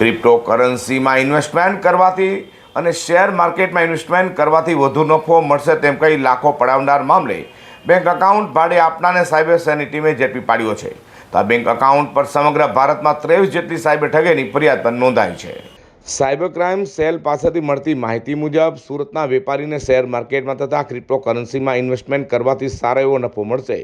ક્રિપ્ટોકરન્સીમાં investment કરવાથી અને share માર્કેટમાં ઇન્વેસ્ટમેન્ટ કરવાથી વધુ નફો મળશે તેમ કહી લાખો પડાવનાર મામલે બેંક એકાઉન્ટ ભાડે આપનારને સાયબર સેલની ટીમે ઝડપી પાડ્યો છે. તો આ બેંક એકાઉન્ટ પર સમગ્ર ભારતમાં ત્રેવીસ જેટલી સાયબર ઠગેની ફરિયાદ પણ નોંધાઈ છે. સાયબર ક્રાઇમ સેલ પાસેથી મળતી માહિતી મુજબ, સુરતના વેપારીને શેર માર્કેટમાં તથા ક્રિપ્ટોકરન્સીમાં ઇન્વેસ્ટમેન્ટ કરવાથી સારો એવો નફો મળશે.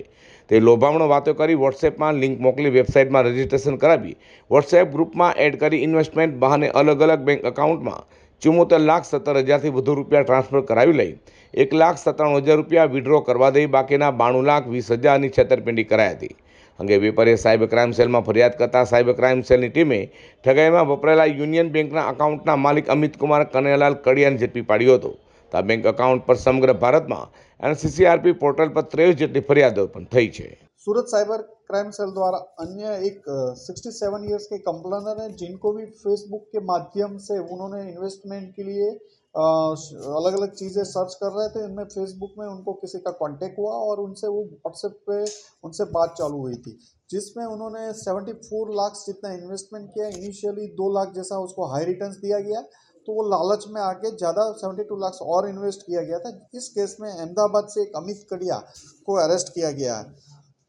તે લોભામણો વાતો કરી વોટ્સએપમાં લિંક મોકલી વેબસાઇટમાં રજીસ્ટ્રેશન કરાવી વોટ્સએપ ગ્રુપમાં એડ કરી ઇન્વેસ્ટમેન્ટ બહાને અલગ અલગ બેંક એકાઉન્ટમાં ચુમ્મોતેર લાખ સત્તર હજારથી વધુ રૂપિયા ટ્રાન્સફર કરાવી લઈ, એક લાખ સત્તાણું હજાર રૂપિયા વિડ્રો કરવા દઈ બાકીના બાણું લાખ વીસ હજારની છેતરપિંડી કરાઈ હતી. અંગે વેપારીએ સાયબર ક્રાઇમ સેલમાં ફરિયાદ કરતા સાયબર ક્રાઇમ સેલની ટીમે ઠગાઈમાં વપરાયેલા યુનિયન બેંકના એકાઉન્ટના માલિક અમિત કુમાર કનૈયાલાલ કડિયાને ઝડપી પાડ્યો હતો તો આ બેંક એકાઉન્ટ પર સમગ્ર ભારતમાં એનસીસીઆરપી પોર્ટલ પર ત્રેવીસ જેટલી ફરિયાદો પણ થઈ છે सूरत साइबर क्राइम सेल द्वारा अन्य एक सिक्सटी सेवन ईयर्स के कंप्लेनर हैं जिनको भी फेसबुक के माध्यम से उन्होंने इन्वेस्टमेंट के लिए अलग अलग चीज़ें सर्च कर रहे थे, इनमें फेसबुक में उनको किसी का कांटेक्ट हुआ और उनसे वो व्हाट्सएप पे उनसे बात चालू हुई थी। जिसमें उन्होंने सेवेंटी फोर लाख जितना इन्वेस्टमेंट किया इनिशियली दो लाख जैसा उसको हाई रिटर्न्स दिया गया तो वो लालच में आके ज़्यादा सेवेंटी टू लाख और इन्वेस्ट किया गया था। इस केस में अहमदाबाद से एक अमित कड़िया को अरेस्ट किया गया है।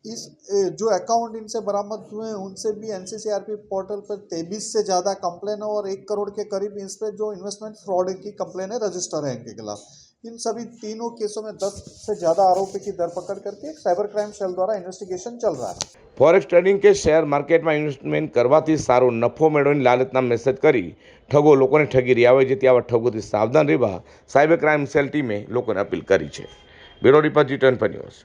इस ए, जो अकाउंट इनसे बरामद हुए हैं उनसे भी एनसीसीआरपी पोर्टल पर तेईस से ज़्यादा कंप्लेन है और एक करोड़ के करीब इस पर जो इन्वेस्टमेंट फ्रॉड की कंप्लेन है रजिस्टर है इनके खिलाफ इन सभी तीनों केसों में दस से ज़्यादा आरोपी की धरपकड़ करके एक साइबर क्राइम सेल द्वारा इन्वेस्टिगेशन चल रहा है ફોરેક્સ ટ્રેડિંગ કે શેર માર્કેટમાં ઇન્વેસ્ટમેન્ટ કરવાથી સારો નફો મેળવવાની લાલચના મેસેજ કરી ઠગો લોકોને ઠગી રહ્યા હોય જેથી આવા ઠગોથી સાવધાન રહેવા સાયબર ક્રાઇમ સેલ ટીમે લોકોને અપીલ કરી છે bureau report G twenty news